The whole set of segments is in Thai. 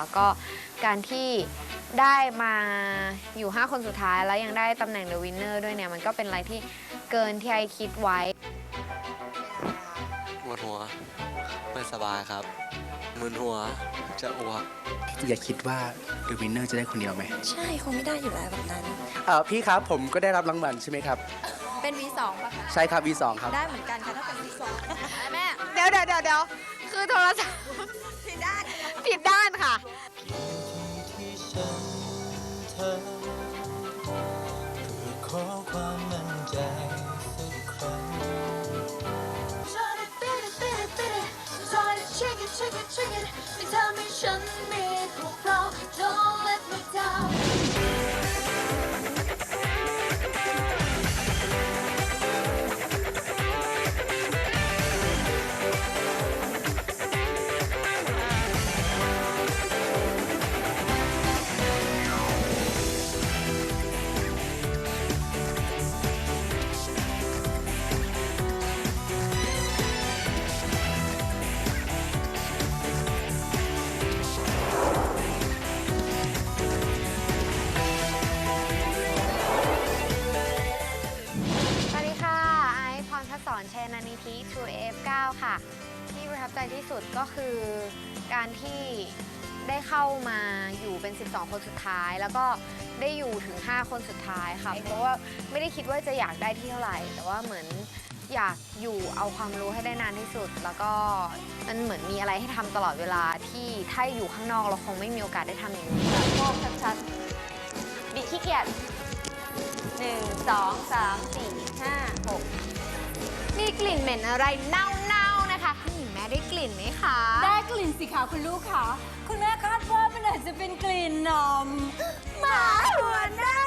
แล้วก็การที่ได้มาอยู่ 5 คนสุดท้ายแล้วยังได้ตำแหน่ง The Winner ด้วยเนี่ย มันก็เป็นอะไรที่เกินที่ไอคิดไว้ ปวดหัว ไม่สบายครับมึนหัว จะอ้วก อย่าคิดว่าเดอะวินเนอร์จะได้คนเดียวไหมใช่คงไม่ได้อยู่แล้วแบบนั้น เออพี่ครับผมก็ได้รับรางวัลใช่ไหมครับ เป็น V2 ป่ะคะ ใช่ครับ V2 ครับ ได้เหมือนกันค่ะถ้าเป็นที่สองแม่เดี๋ยวเดี๋ยวเดี๋ยวเดี๋ยวคือโทรศัพท์ผิดด้านผิดด้าน ค่ะที่ฉันเธอเพื่อขอความมั่นใจสักครั้ง Try to beat it, beat it, beat it. Try to shake it, shake it, shake it. ไม่ทำให้ฉันมีพวกเรา Don't let ก็คือการที่ได้เข้ามาอยู่เป็น 12 คนสุดท้าย แล้วก็ได้อยู่ถึง 5 คนสุดท้ายค่ะ เพราะว่าไม่ได้คิดว่าจะอยากได้ที่เท่าไหร่ แต่ว่าเหมือนอยากอยู่เอาความรู้ให้ได้นานที่สุด แล้วก็มันเหมือนมีอะไรให้ทำตลอดเวลาที่ถ้าอยู่ข้างนอกเราคงไม่มีโอกาสได้ทำอย่างนี้โลกชัดๆบิดขี้เกียจหนึ่งสองสามสี่ห้าหกมีกลิ่นเหม็นอะไรเน่า ได้กลิ่นไหมคะ ได้กลิ่นสิคะคุณลูกค่ะ คุณแม่คาดว่ามันอาจจะเป็นกลิ่นนมหมาหัวเน่า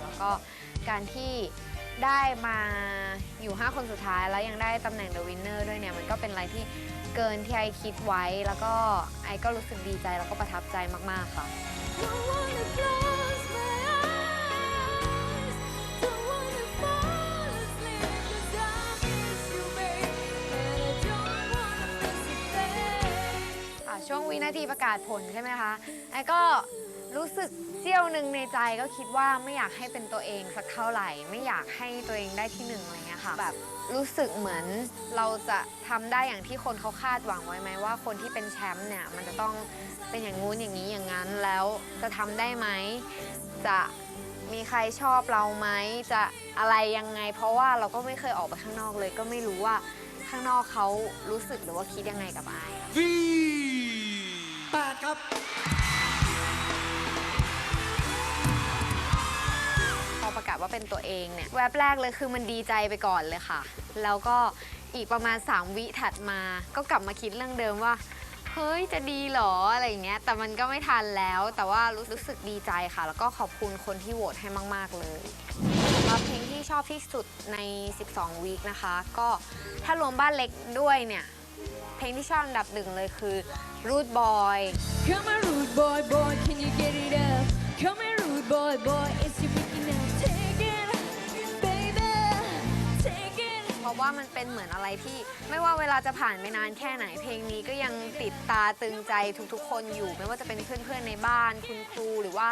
แล้วก็การที่ได้มาอยู่ 5 คนสุดท้ายแล้วยังได้ตำแหน่ง The Winner ด้วยเนี่ย มันก็เป็นอะไรที่เกินที่ไอคิดไว้ แล้วก็ไอก็รู้สึกดีใจแล้วก็ประทับใจมาก ๆ ค่ะ Don't wanna close my วินาทีประกาศผลใช่ไหมคะไอ้ก็รู้สึกเสี้ยวหนึ่งในใจก็คิดว่าไม่อยากให้เป็นตัวเองสักเท่าไหร่ ไม่อยากให้ตัวเองได้ที่หนึ่งอะไรเงี้ยค่ะแบบรู้สึกเหมือนเราจะทำได้อย่างที่คนเขาคาดหวังไว้ไหมว่า คนที่เป็นแชมป์เนี่ยมันจะต้องเป็นอย่างงู้นอย่างนี้อย่างนั้นแล้วจะทำได้ไหมจะมีใครชอบเราไหมจะอะไรยังไง เพราะว่าเราก็ไม่เคยออกไปข้างนอกเลย ก็ไม่รู้ว่าข้างนอกเขารู้สึกหรือว่าคิดยังไงกับไอ้ายวีแปดครับพอประกาศว่าเป็นตัวเองเนี่ย แวบแรกเลยคือมันดีใจไปก่อนเลยค่ะ แล้วก็อีกประมาณ 3 วิถัดมา ก็กลับมาคิดเรื่องเดิมว่า เฮ้ย จะดีเหรอ อะไรอย่างเงี้ย แต่มันก็ไม่ทันแล้ว แต่ว่ารู้รู้สึกดีใจค่ะ แล้วก็ขอบคุณคนที่โหวตให้มาก ๆ เลยสำหรับเพลงที่ชอบที่สุดใน 12 วีคนะคะ ก็ถ้ารวมบ้านเล็กด้วยเนี่ย เพลงที่ชอบอันดับหนึ่งเลยคือ Root Boy Come on rude boy boy can you get it up Come on rude boy boy it's your big enough Take it baby Take it เพราะว่ามันเป็นเหมือนอะไรที่ ไม่ว่าเวลาจะผ่านไปนานแค่ไหนเพลงนี้ก็ยังติดตาตึงใจทุกๆ คนอยู่ ไม่ว่าจะเป็นเพื่อนๆในบ้านคุณครูหรือว่า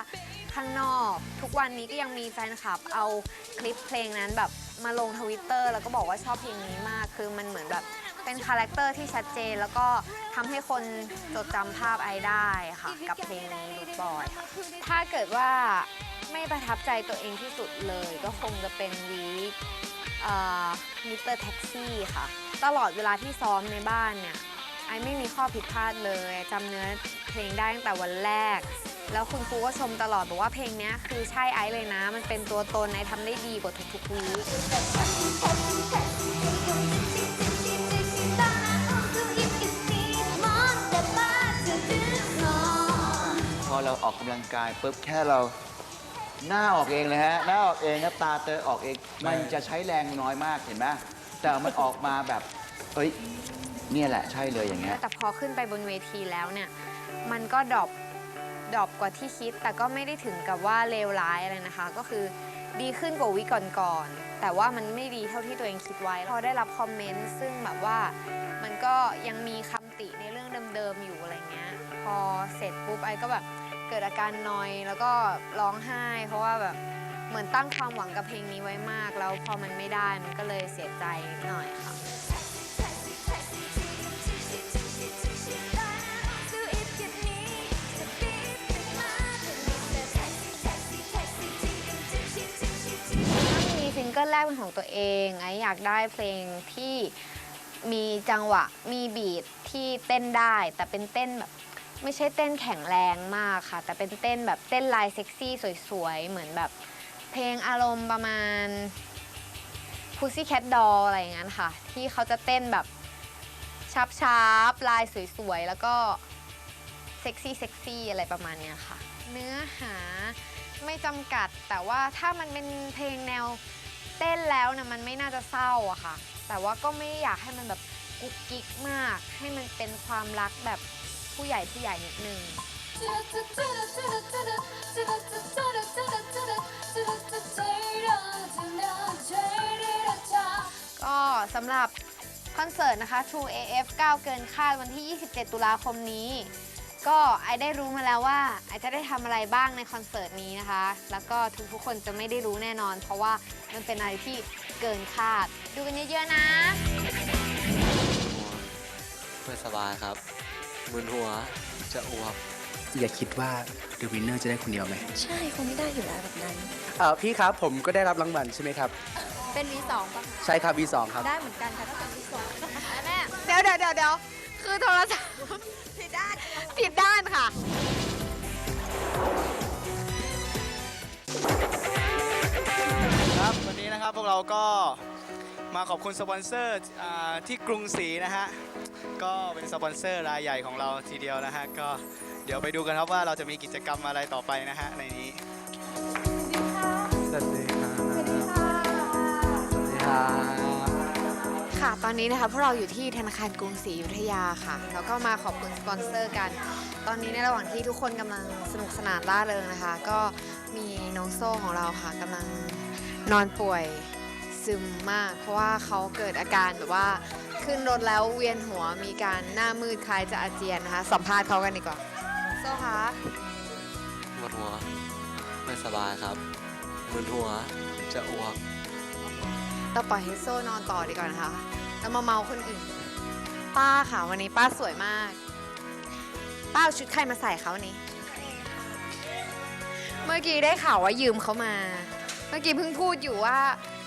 ข้างนอก ทุกวันนี้ก็ยังมีแฟนคลับเอาคลิปเพลงนั้นแบบมาลงทวิตเตอร์แล้วก็บอกว่าชอบเพลงนี้มาก คือมันเหมือนแบบ เป็นคาแรคเตอร์ที่ชัดเจน แล้วก็ทำให้คนจดจำภาพไอได้ค่ะ กับเพลงนี้รูทบอยค่ะถ้าเกิดว่าไม่ประทับใจตัวเองที่สุดเลย ก็คงจะเป็นวีคมิสเตอร์แท็กซี่ค่ะ ตลอดเวลาที่ซ้อมในบ้านเนี่ยไอไม่มีข้อผิดพลาดเลยจำเนื้อเพลงได้ตั้งแต่วันแรก แล้วคุณครูก็ชมตลอดบอกว่าเพลงนี้คือใช่ไอซ์เลยนะ มันเป็นตัวตนไอทำได้ดีกว่าทุกๆวีค อเราออกกำลังกายปุ๊บแค่เราหน้าออกเองเลยฮะหน้าออกเองครับตาเตอออกเอง มันจะใช้แรงน้อยมากเห็นไหมแต่มันออกมาแบบเอ้ยเนี่ยแหละใช่เลยอย่างเงี้ยแต่พอขึ้นไปบนเวทีแล้วเนี่ย มันก็ดรอปดรอปกว่าที่คิด แต่ก็ไม่ได้ถึงกับว่าเลวร้ายอะไรนะคะ ก็คือดีขึ้นกว่าวิก่อนๆแต่ว่ามันไม่ดีเท่าที่ตัวเองคิดไว้พอได้รับคอมเมนต์ซึ่งแบบว่ามันก็ยังมีคำติในเรื่องเสร็จปุ๊บไอก็แบบ เกิดอาการนอยแล้วก็ร้องไห้ เพราะว่าแบบเหมือนตั้งความหวังกับเพลงนี้ไว้มาก แล้วพอมันไม่ได้มันก็เลยเสียใจหน่อยค่ะ ถ้ามีซิงเกิลแรกเป็นของตัวเองไออยากได้เพลงที่มีจังหวะมีบีทที่เต้นได้ แต่เป็นเต้นแบบ ไม่ใช่เต้นแข็งแรงมากค่ะ แต่เป็นเต้นแบบเต้นลายเซ็กซี่สวยๆ เหมือนแบบ เพลงอารมณ์ประมาณ Pussycat Doll อะไรอย่างนั้นค่ะ ที่เขาจะเต้นแบบชับชาบๆลายสวยๆ แล้วก็เซ็กซี่เซ็กซี่อะไรประมาณเนี้ยค่ะ เนื้อหาไม่จำกัดแต่ว่าถ้ามันเป็นเพลงแนวเต้นแล้วนะมันไม่น่าจะเศร้าอะค่ะ แต่ว่าก็ไม่อยากให้มันแบบกุ๊กกิ๊กมาก ให้มันเป็นความรักแบบ ผู้ใหญ่ผู้ใหญ่นิดนึง ก็สำหรับคอนเสิร์ตนะคะ True AF 9 เกินคาดวันที่ 27 ตุลาคมนี้ ก็ไอได้รู้มาแล้วว่าไอจะได้ทำอะไรบ้างในคอนเสิร์ตนี้นะคะ แล้วก็ทุกๆคนจะไม่ได้รู้แน่นอน เพราะว่ามันเป็นอะไรที่เกินคาด ดูกันเยอะๆนะหัวไม่สบายครับ มึนหัวจะอ้วกอย่าคิดว่า The Winner จะได้คนเดียวไหมใช่คงไม่ได้อยู่แล้วแบบนั้น เออพี่ครับผมก็ได้รับรางวัลใช่ไหมครับ เป็น V2 ป่ะคะใช่ครับ V2 ครับ ได้เหมือนกันค่ะถ้าเป็นที่สองแม่เดี๋ยวเดี๋ยวเดี๋ยวเดี๋ยวคือโทรศัพท์ผิดด้านผิดด้านค่ะ ครับวันนี้นะครับพวกเราก็ มาขอบคุณสปอนเซอร์อ่าที่กรุงศรีนะฮะ ก็เป็นสปอนเซอร์รายใหญ่ของเราทีเดียวนะฮะ ก็เดี๋ยวไปดูกันครับว่าเราจะมีกิจกรรมอะไรต่อไปนะฮะในนี้ สวัสดีครับสวัสดีครับ ค่ะ ตอนนี้นะคะพวกเราอยู่ที่ธนาคารกรุงศรีอยุธยาค่ะ แล้วก็มาขอบคุณสปอนเซอร์กัน ตอนนี้ในระหว่างที่ทุกคนกำลังสนุกสนานร่าเริงนะคะ ก็มีน้องโซ่ของเราค่ะกำลังนอนป่วย ซึมมาก เพราะว่าเขาเกิดอาการแบบว่า ขึ้นรถแล้วเวียนหัวมีการหน้ามืดคล้ายจะอาเจียนนะคะ สัมภาษณ์เขากันดีกว่าโซ่คะปวดหัว ไม่สบายครับมึนหัวจะอ้วกเราปล่อยให้โซ่นอนต่อดีกว่านะคะ แล้วมาเมาคนอื่น ป้าค่ะวันนี้ป้าสวยมาก ป้าเอาชุดใครมาใส่เขาวันนี้ เมื่อกี้ได้ข่าวว่ายืมเขามา เมื่อกี้เพิ่งพูดอยู่ว่า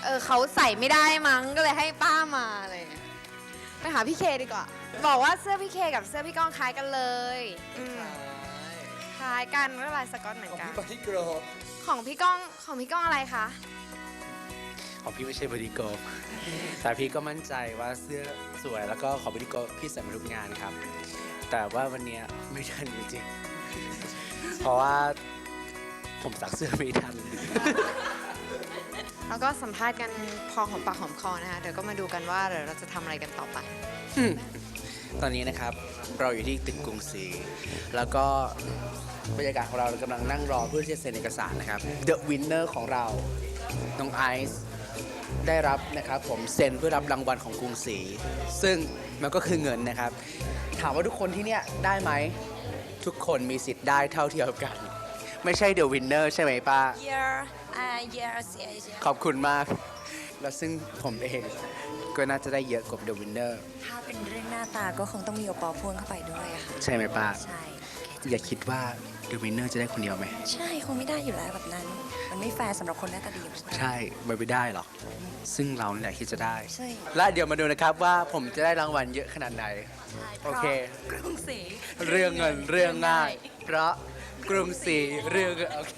เออเขาใส่ไม่ได้มั้งก็เลยให้ป้ามาอะไรอย่างเลยไปหาพี่เคดีกว่า บอกว่าเสื้อพี่เคกับเสื้อพี่ก้องคล้ายกันเลยอืมคล้ายกันก็ลายสก๊อตเหมือนกันของพี่ก้องของพี่ก้องอะไรคะของพี่ไม่ใช่บริโกแต่พี่ก็มั่นใจว่าเสื้อสวยแล้วก็ขอบริโกพี่ใส่มาทุกงานครับ แต่ว่าวันเนี้ยไม่ทันจริงๆเพราะว่าผมซักเสื้อไม่ทัน แล้วก็สัมภาษณ์กันพอหอมปากหอมคอนะคะเดี๋ยวก็มาดูกันว่าเดี๋ยวเราจะทำอะไรกันต่อไป ตอนนี้นะครับเราอยู่ที่ตึกกรุงศรีแล้วก็บรรยากาศของเราเรากำลังนั่งรอเพื่อที่จะเซ็นเอกสารนะครับ The Winner ของเราน้องไอซ์ได้รับนะครับผมเซ็นเพื่อรับรางวัลของกรุงศรีซึ่งมันก็คือเงินนะครับ ถามว่าทุกคนที่เนี่ยได้ไหมทุกคนมีสิทธิ์ได้เท่าเทียมกัน ไม่ใช่ The Winner ใช่ไหมป้า year อ่า year เสีย year ขอบคุณมาก แล้วซึ่งผมเองก็น่าจะได้เยอะกว่า The Winner ถ้าเป็นเรื่องหน้าตาก็คงต้องมีโอปอพ่วงเข้าไปด้วยอะค่ะ ใช่ไหมป้า ใช่ อย่าคิดว่า The Winner จะได้คนเดียวไหม ใช่คงไม่ได้อยู่แล้วแบบนั้น มันไม่แฟร์สำหรับคนหน้าตาดีอย่างพวกเราใช่มันไม่ได้หรอก ซึ่งเราเนี่ยคิดจะได้ ใช่ และเดี๋ยวมาดูนะครับว่าผมจะได้รางวัลเยอะขนาดไหน โอเคกรุงศรี เรื่องเงินเรื่องง่าย เพราะ กรุงศรีเรื่องโอเค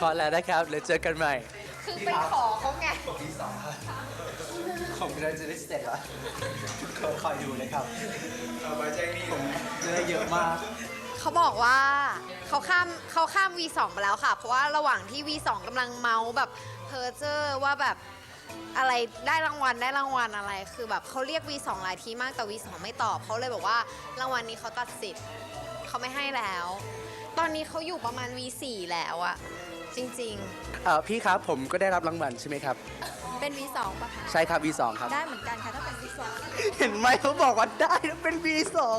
พอแล้วนะครับแล้วเจอกันใหม่ คือไปขอเขาไงผมเราจะได้เสร็จแล้วคอยดูนะครับเอาไว้ใจนี่ผมจะได้เยอะมาก เขาบอกว่าเขาข้ามเขาข้าม V2 มาแล้วค่ะ เพราะว่าระหว่างที่ V2 กำลังเมาส์แบบเพอเจอร์ว่าแบบอะไรได้รางวัลได้รางวัลอะไร คือแบบเขาเรียก V2 หลายทีมากแต่ V2 ไม่ตอบเขาเลยบอกว่ารางวัลนี้เขาตัดสิทธิ์เขาไม่ให้แล้ว ตอนนี้เขาอยู่ประมาณวีสี่แล้วอะจริงเอ่อพี่ครับผมก็ได้รับรางวัลใช่ไหมครับเป็นวีสองปะคะใช่ครับวีสองครับ ได้เหมือนกันค่ะถ้าเป็นวีสองเห็นไหมเขาบอกว่าได้แล้วเป็นวีสอะ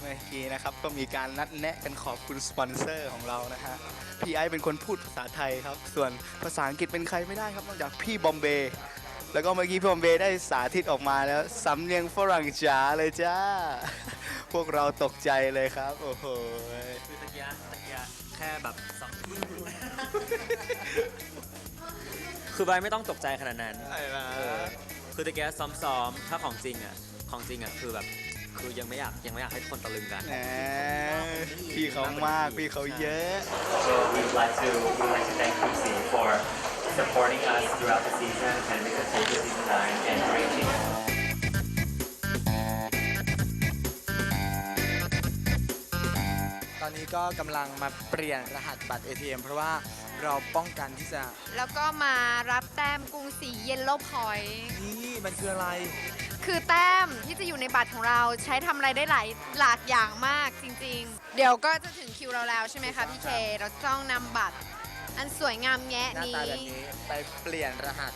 เมื่อกี้นะครับก็มีการนัดแนะกันขอบคุณสปอนเซอร์ของเรานะฮะพี่ไอเป็นคนพูดภาษาไทยครับ ส่วนภาษาอังกฤษเป็นใครไม่ได้ครับนอกจากพี่บอมเบ แล้วก็เมื่อกี้พี่บอมเบย์ได้สาธิตออกมาแล้วสำเนียงฝรั่งจ๋าเลยจ้า พวกเราตกใจเลยครับ โอ้โหคือตะกี้ตะกี้แค่แบบสองคือใบไม่ต้องตกใจขนาดนั้นอะไรนะเออคือตะกี้ซ้อมๆถ้าของจริงอะของจริงอะคือแบบคือยังไม่อยากยังไม่อยากให้ทุกคนตะลึงกันแหมพี่เขามากพี่เขาเยอะ So we'd like to we'd like to thank Kusi for supporting us throughout the season and we continue season nine and reaching ตอนนี้ก็กำลังมาเปลี่ยนรหัสบัตร ATM เพราะว่าเราป้องกันที่จะ แล้วก็มารับแต้มกรุงศรีเยลโล่พอยต์ นี่มันคืออะไร คือแต้มที่จะอยู่ในบัตรของเราใช้ทำอะไรได้หลายหลากอย่างมากจริงๆ เดี๋ยวก็จะถึงคิวเราแล้วใช่ไหมคะพี่เค เราจะต้องนำบัตร อันสวยงามแงะหน้านี้ ตาแบบนี้ไปเปลี่ยนรหัส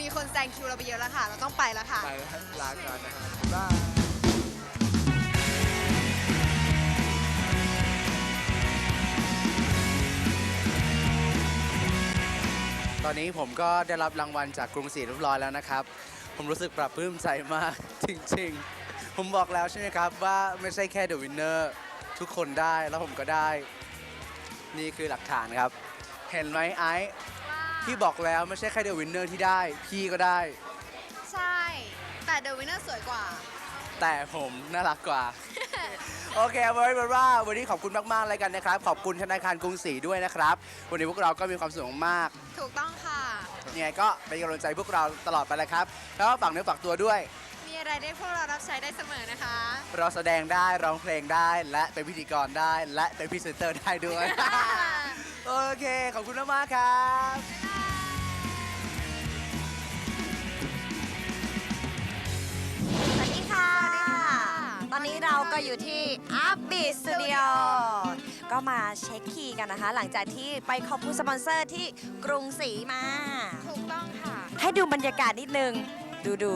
มีคนแซงคิวเราไปเยอะแล้วค่ะ เราต้องไปแล้วค่ะ ไปลาก่อนนะครับบ๊ายบาย ตอนนี้ผมก็ได้รับรางวัลจากกรุงศรีเรียบร้อยแล้วนะครับ ผมรู้สึกปรับปลื้มใจมาก จริงๆ ผมบอกแล้วใช่ไหมครับว่าไม่ใช่แค่เดอะวินเนอร์ทุกคนได้แล้วผมก็ได้ นี่คือหลักฐานครับ เห็นไหมไอซ์พี่บอกแล้วไม่ใช่แค่เดอะวินเนอร์ที่ได้ พี่ก็ได้ ใช่ แต่เดอะวินเนอร์สวยกว่า แต่ผมน่ารักกว่า โอเคเอาไว้เป็นว่าวันนี้ขอบคุณมากๆเลยกันนะครับ ขอบคุณธนาคารกรุงศรีด้วยนะครับ วันนี้พวกเราก็มีความสุขมากถูกต้องค่ะยังไงก็เป็นกำลังใจพวกเราตลอดไปเลยครับ แล้วก็ฝากเนื้อฝากตัวด้วย มีอะไรได้พวกเรารับใช้ได้เสมอนะคะ เราแสดงได้ร้องเพลงได้ และเป็นพิธีกรได้ และเป็นพรีเซนเตอร์ได้ด้วย โอเค ขอบคุณมากๆครับสวัสดีค่ะ ตอนนี้เราก็อยู่ที่ a b b i Studio ก็มาเช็คคีย์กันนะคะ หลังจากที่ไปขอบคุณสปอนเซอร์ที่กรุงศรีมา ถูกต้องค่ะ ให้ดูบรรยากาศนิดนึง ดูดู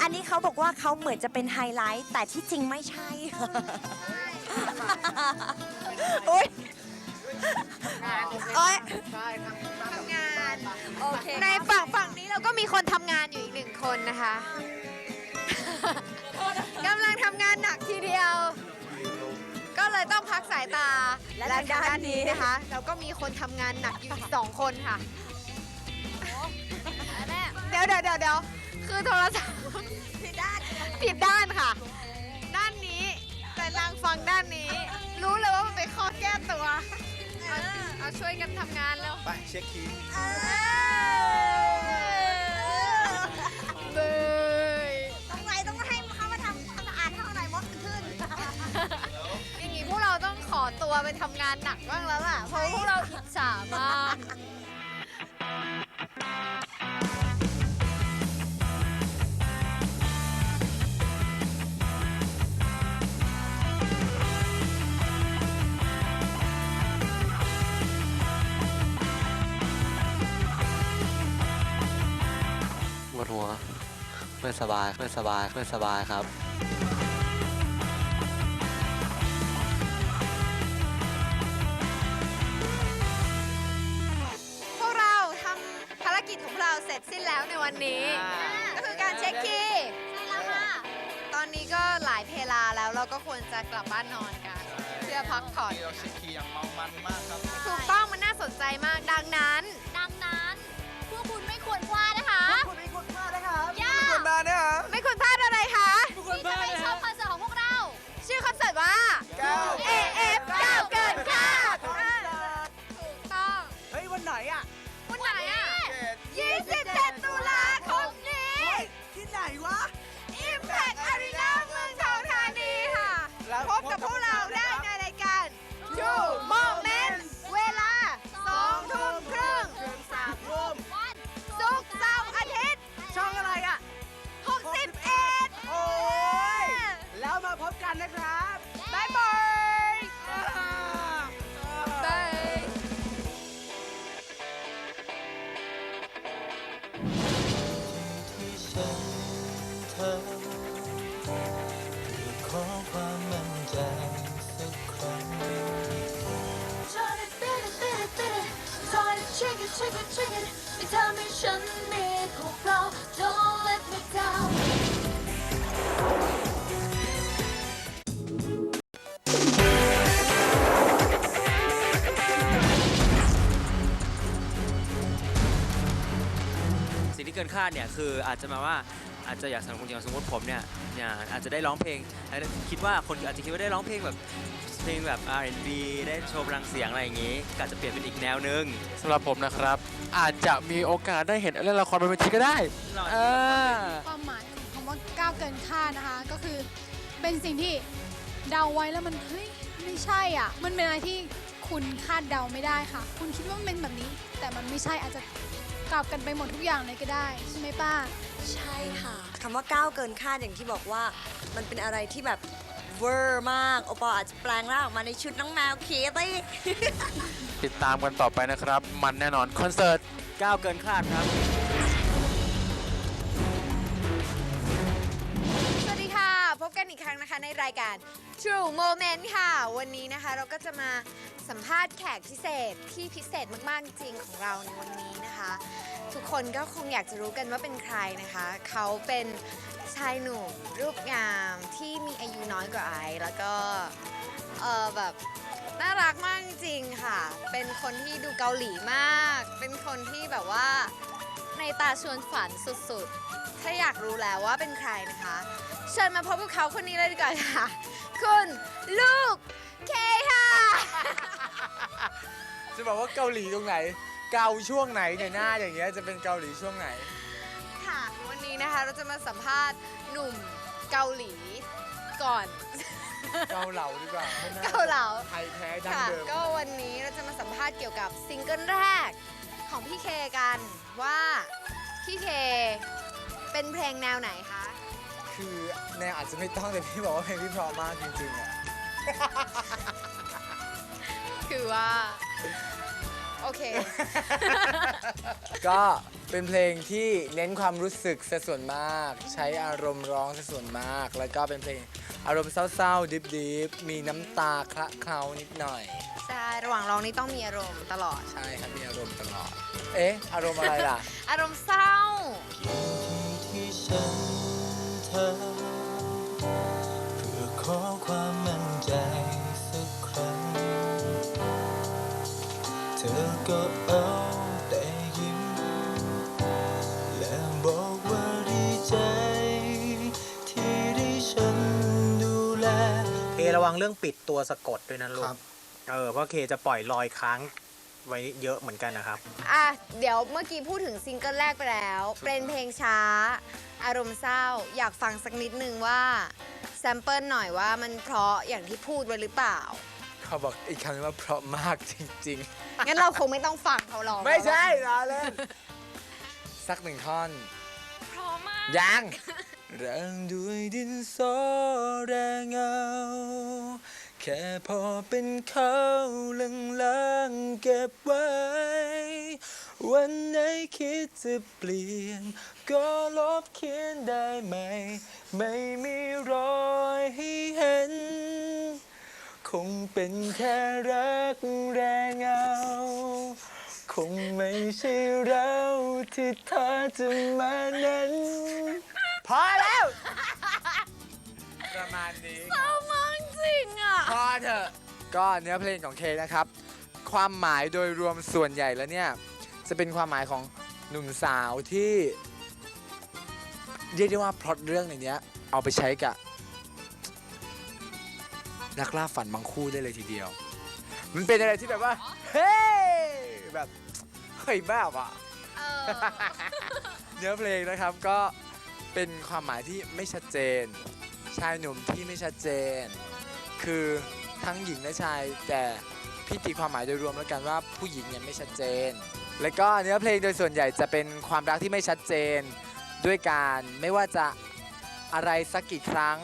อันนี้เขาบอกว่าเขาเหมือนจะเป็นไฮไลท์ แต่ที่จริงไม่ใช่โอ๊ย โอ๊ยทำงาน โอเคในฝั่งฝั่งนี้เราก็มีคนทำงานอยู่อีกหนึ่งคนนะคะกำลังทำงานหนักทีเดียว ก็เลยต้องพักสายตา และทางด้านนี้นะคะ เราก็มีคนทำงานหนักอยู่อีกสองคนค่ะ เดี๋ยวเดี๋ยวเดี๋ยวเดี๋ยวคือโทรศัพท์ผิดด้านผิดด้านค่ะ ด้านนี้แต่นางฟังด้านนี้ รู้เลยว่ามันเป็นข้อแก้ตัวเอาเอาช่วยกันทำงานแล้ว ไปเช็คคีย์เบยต้องไรต้องให้เขามาทำความสะอาดให้เขาหน่อยมดมันขึ้น อย่างนี้พวกเราต้องขอตัวไปทำงานหนักบ้างแล้วล่ะ เพราะพวกเราอิจฉามาก ไม่สบายไม่สบายไม่สบายครับพวกเราทำภารกิจของเราเสร็จสิ้นแล้วในวันนี้ ก็คือการเช็คคีย์ใช่แล้วค่ะตอนนี้ก็หลายเพลาแล้วเราก็ควรจะกลับบ้านนอนกัน เพื่อพักผ่อนที่เราเช็คคีย์อย่างเมามันมากครับ ถูกต้องมันน่าสนใจมากดังนั้น ดังนั้น พวกคุณไม่ควรพลาดนะคะ นะฮะ ไม่ควรพลาดอะไรคะที่จะไปชมคอนเสิร์ตของพวกเรา ชื่อคอนเสิร์ตว่า 9AF นะครับบายบายบายที่ฉันเธอขอความมั่นใจสักครั้ง Tryna fit it, fit it, fit it. Tryna trick it, trick it, trick it. They tell me shouldn't be cool, bro. Don't let me down. เกินคาดเนี่ยคืออาจจะมาว่าอาจจะอยากสนับสนุนอย่างสมมติผมเนี่ยเนี่ยอาจจะได้ร้องเพลงอาจจะคิดว่าคนอาจจะคิดว่าได้ร้องเพลงแบบเพลงแบบ R&B ได้โชว์พลังเสียงอะไรอย่างงี้ก็อาจจะเปลี่ยนเป็นอีกแนวนึงสำหรับผมนะครับ อาจจะมีโอกาสได้เห็นเล่นละครบนเวทีก็ได้อ่าความหมายของคำว่าก้าวเกินคาดนะคะ ก็คือเป็นสิ่งที่เดาไว้แล้วมันเฮ้ยไม่ใช่อะ มันเป็นอะไรที่คุณคาดเดาไม่ได้ค่ะ คุณคิดว่ามันเป็นแบบนี้ แต่มันไม่ใช่อาจจะ กลับกันไปหมดทุกอย่างเลยก็ได้ ใช่ไหมป้า ใช่ค่ะคำว่าก้าวเกินคาดอย่างที่บอกว่า มันเป็นอะไรที่แบบเวอร์มาก โอปอลอาจจะแปลงร่างออกมาในชุดน้องแมวเคตี้ติดตามกันต่อไปนะครับ มันแน่นอนคอนเสิร์ตก้าวเกินคาดครับ สวัสดีค่ะ พบกันอีกครั้งนะคะในรายการ True Moment ค่ะ วันนี้นะคะเราก็จะมา สัมภาษณ์แขกพิเศษที่พิเศษมากๆจริงของเราในวันนี้นะคะ ทุกคนก็คงอยากจะรู้กันว่าเป็นใครนะคะ เขาเป็นชายหนุ่มรูปงามที่มีอายุน้อยกว่าไอซ์แล้วก็เออแบบน่ารักมากจริงค่ะ เป็นคนที่ดูเกาหลีมาก เป็นคนที่แบบว่าในตาชวนฝันสุดๆ ถ้าอยากรู้แล้วว่าเป็นใครนะคะ เชิญมาพบกับเขาคนนี้เลยดีกว่าค่ะ คุณลูกเคค่ะ จะบอกว่าเกาหลีตรงไหน เกาช่วงไหนในยหน้าอย่างเงี้ยจะเป็นเกาหลีช่วงไหน ค่ะ วันนี้นะคะเราจะมาสัมภาษณ์หนุ่มเกาหลีก่อน เกาเหลาดีกว่าไม่น่เกาเหลา ไทยแท้ดั้งค่ะ เดิมก็วันนี้เราจะมาสัมภาษณ์เกี่ยวกับซิงเกิลแรกของพี่เคกันว่าพี่เคเป็นเพลงแนวไหนคะ คือแนวอาจจะไม่ต้องแต่พี่บอกว่าเพลงพี่เพราะมากจริงๆอะ คือว่า โอเค ก็เป็นเพลงที่เน้นความรู้สึกซะส่วนมาก ใช้อารมณ์ร้องซะส่วนมาก แล้วก็เป็นเพลงอารมณ์เศร้าๆดิบๆมีน้ำตาคละเคล้านิดหน่อย ใช่ ระหว่างร้องนี่ต้องมีอารมณ์ตลอด ใช่ครับมีอารมณ์ตลอด เอ๊ะ อารมณ์อะไรล่ะ อารมณ์เศร้า ที่ฉันเธอเพื่อขอความ ก็เอาแต่ยิ้ม และบอกว่าดีใจ ที่ได้ฉันดูแล เคระวังเรื่องปิดตัวสะกดด้วยนะลูกเออ เพราะเคจะปล่อยลอยค้างไว้เยอะเหมือนกันนะครับ อะ เดี๋ยวเมื่อกี้พูดถึงซิงเกิลแรกไปแล้ว เป็นเพลงช้า อารมณ์เศร้า อยากฟังสักนิดนึงว่า แซมเปิลหน่อยว่ามันเพราะอย่างที่พูดไว้หรือเปล่า เขาบอกอีกคำนึงว่าเพราะมากจริง งั้นเราคงไม่ต้องฟังเขาหรอกๆ ไม่ใช่รอเล่นสักหนึ่งท่อนเพราะมาก ยังแรงด้วยดินสอแรงเงา แค่พอเป็นเขาลังๆเก็บไว้ วันไหนคิดจะเปลี่ยน ก็ลบเขียนได้ไหม ไม่มีรอยให้เห็น คงเป็นแค่รักแรงเงา คงไม่ใช่เราที่เธอจะมานั้น พอแล้ว ประมาณนี้ เศร้ามากจริงอะ พอเถอะ ก็เนื้อเพลงของเคนะครับ ความหมายโดยรวมส่วนใหญ่แล้วเนี่ย จะเป็นความหมายของหนุ่มสาวที่ เรียกได้ว่าพล็อตเรื่องในเนี้ย เอาไปใช้กับ นักล่าฝันบางคู่ได้เลยทีเดียว มันเป็นอะไรที่แบบว่า เฮ้แบบเฮ้ยแบบอะ เออ เนื้อเพลงนะครับก็เป็นความหมายที่ไม่ชัดเจน ชายหนุ่มที่ไม่ชัดเจน คือทั้งหญิงและชายแต่พี่ตีความหมายโดยรวมแล้วกันว่าผู้หญิงเนี่ยไม่ชัดเจน แล้วก็เนื้อเพลงโดยส่วนใหญ่จะเป็นความรักที่ไม่ชัดเจน ด้วยการไม่ว่าจะอะไรสักกี่ครั้ง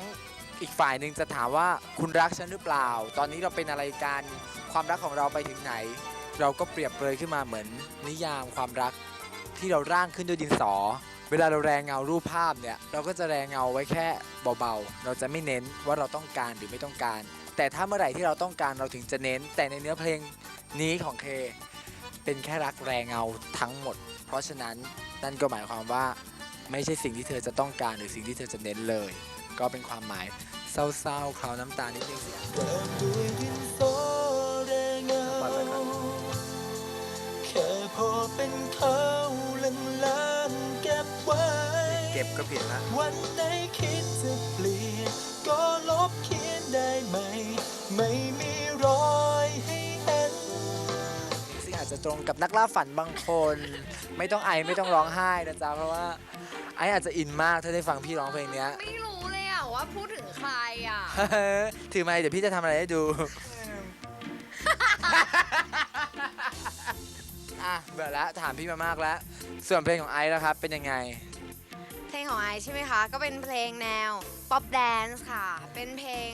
อีกฝ่ายหนึ่งจะถามว่าคุณรักฉันหรือเปล่า ตอนนี้เราเป็นอะไรกันความรักของเราไปถึงไหน เราก็เปรียบเปรยขึ้นมาเหมือน นิยามความรักที่เราร่างขึ้นด้วยดินสอ เวลาเราแรงเงารูปภาพเนี่ยเราก็จะแรงเงาไว้แค่เบาๆ เราจะไม่เน้นว่าเราต้องการหรือไม่ต้องการ แต่ถ้าเมื่อไหร่ที่เราต้องการเราถึงจะเน้น แต่ในเนื้อเพลงนี้ของเค เป็นแค่รักแรงเงาทั้งหมด เพราะฉะนั้นนั่นก็หมายความว่าไม่ใช่สิ่งที่เธอจะต้องการหรือสิ่งที่เธอจะเน้นเลย ก็เป็นความหมายเศร้าๆคราวน้ำตานิดนึงสิแก้มด้วยดินสอแรงเงาแค่พอเป็นเขาลันลานๆเก็บไว้เก็บก็ผิดละวันไหนคิดจะเปลี่ยนก็ลบเขียนได้ไหม ไม่มีรอยให้เห็นซึ่งอาจจะตรงกับนักล่าฝันบางคน ไม่ต้องไอไม่ต้องร้องไห้นะจ๊ะ เพราะว่าไออาจจะอินมากถ้าได้ฟังพี่ร้องเพลงเนี้ยไม่รู้เลยอะ ว่าพูดถึงใครอะถือไมาเดี๋ยวพี่จะทำอะไรให้ดู อะเบื่อแล้วถามพี่มามากแล้ว ส่วนเพลงของไอซ์นะครับ เป็นยังไง เพลงของไอซ์ใช่ไหมคะ ก็เป็นเพลงแนวป๊อปแดนซ์ค่ะ เป็นเพลง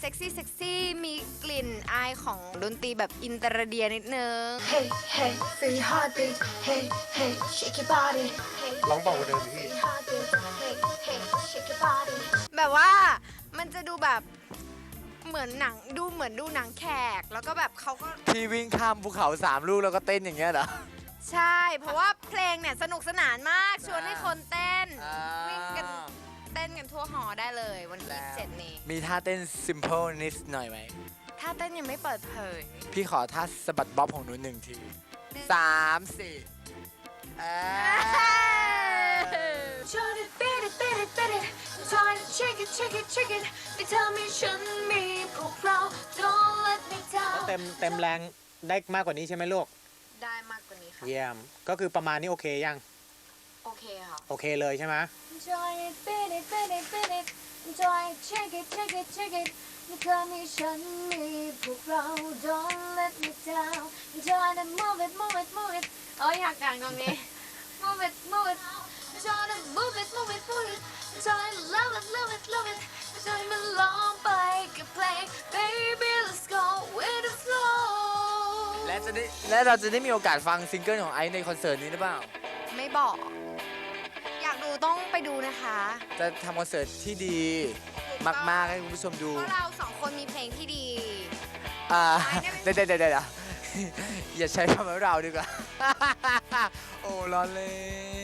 เซ็กซี่เซ็กซี่มีกลิ่นอายของดนตรีแบบอินเตอร์เดียนิดนึง Hey, hey, feel your heartbeat. Hey, hey, shake your body. Hey, ร้องเบากว่าเดิมพี่ feel your heartbeat. Hey, hey, shake your body. แบบว่ามันจะดูแบบเหมือนหนังดูเหมือนดูหนังแขก แล้วก็แบบเขาก็พี่วิ่งข้ามภูเขาสามลูกแล้วก็เต้นอย่างเงี้ยเหรอ ใช่ เพราะว่าเพลงเนี่ยสนุกสนานมากชวนให้คนเต้น วิ่งกัน เต้นกันทั่วหอได้เลย วันที่27นี้มีท่าเต้น simple นิดหน่อยไหม ถ้าเต้นยังไม่เปิดเผย พี่ขอท่าสะบัดบ๊อบของหนูหนึ่งทีสามสี่เอ้ย Try to beat it, beat it, beat it. Try to shake it, shake it, shake it. ไม่ทำให้ฉันมีพวกเรา Don't let me down. เต็มเต็มแรงได้มากกว่านี้ใช่ไหมลูก ได้มากกว่านี้ค่ะ เยี่ยม ก็คือประมาณนี้โอเคยัง โอเคค่ะ โอเคเลยใช่ไหม Try it, beat it, beat it, beat it. Try it, shake it, shake it, shake it. ไม่ทำให้ฉันมีพวกเรา Don't let me down. Try to move it, move it, move it. เอ้ยอยากการกองนี้ Move it, move it. Try to move it, move it, move it. Try to love it, love it, love it. Try to belong by good play. Baby, let's go with the flow. และจะได้และเราจะได้มีโอกาสฟังซิงเกิลของไอซ์ในคอนเสิร์ตนี้หรือเปล่า ไม่บอก อยากดูต้องไปดูนะคะ จะทำคอนเสิร์ตที่ดีมาก ๆ ให้คุณผู้ชมดูเพราะเราสองคนมีเพลงที่ดี อ่าไม่เดี๋ได้ยวเดี๋ยวเดี๋ยวอย่าใช้คำว่าเราดีกว่า โอ้ล้อเล่น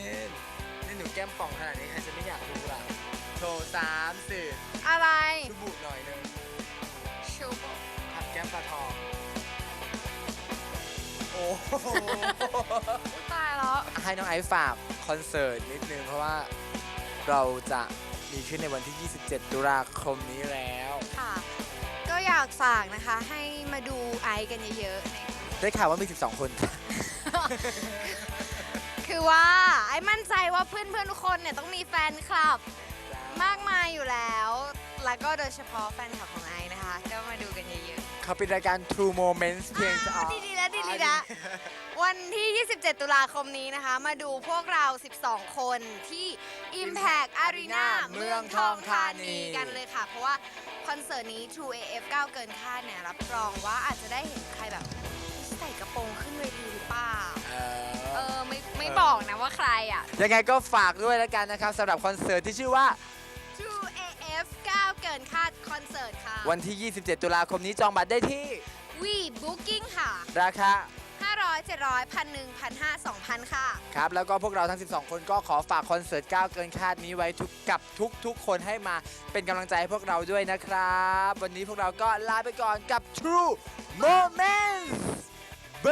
นี่หนูแก้มป่องขนาดนี้ใครจะไม่อยากดูล่ะโชว์สามสี่อะไร ชุบุหน่อยหนึงชูบผัดแก้มปลาทอง โอ้โห ตายแล้ว ให้น้องไอซ์ฝากคอนเสิร์ตนิดนึง เพราะว่าเราจะมีขึ้นในวันที่ 27 ตุลาคมนี้แล้ว ค่ะ ก็อยากฝากนะคะให้มาดูไอซ์กันเยอะๆในได้ข่าวว่ามี 12 คนคือ ว่าไอ้มั่นใจว่าเพื่อนๆทุกคนเนี่ยต้องมีแฟนคลับ มากมายอยู่แล้ว แล้วก็โดยเฉพาะแฟนคลับของไอซ์นะคะ ก็มาดูกันเยอะเขาเป็นรายการ True Moments เพียงจะๆดีๆแล้วดีๆแล้ว วันที่ 27 ตุลาคมนี้นะคะ มาดูพวกเรา 12 คนที่ Impact Arena เมืองทองธานีกันเลยค่ะ เพราะว่าคอนเสิร์ตนี้ True AF 9 เกินคาดเนี่ย รับรองว่าอาจจะได้เห็นใครแบบ ใส่กระโปรงขึ้นเว บอกนะว่าใครอะ ยังไงก็ฝากด้วยแล้วกันนะครับสำหรับคอนเสิร์ตที่ชื่อว่า True AF 9 เกินคาดคอนเสิร์ตค่ะ วันที่ 27 ตุลาคมนี้จองบัตรได้ที่ We Booking ค่ะ ราคา 500 700 1,000 1,500 2,000 ค่ะ ครับ แล้วก็พวกเราทั้ง 12 คนก็ขอฝากคอนเสิร์ต 9 เกินคาดนี้ไว้ทุกกับทุก ๆ คนให้มาเป็นกำลังใจให้พวกเราด้วยนะครับ วันนี้พวกเราก็ลาไปก่อนกับ True Moments เบ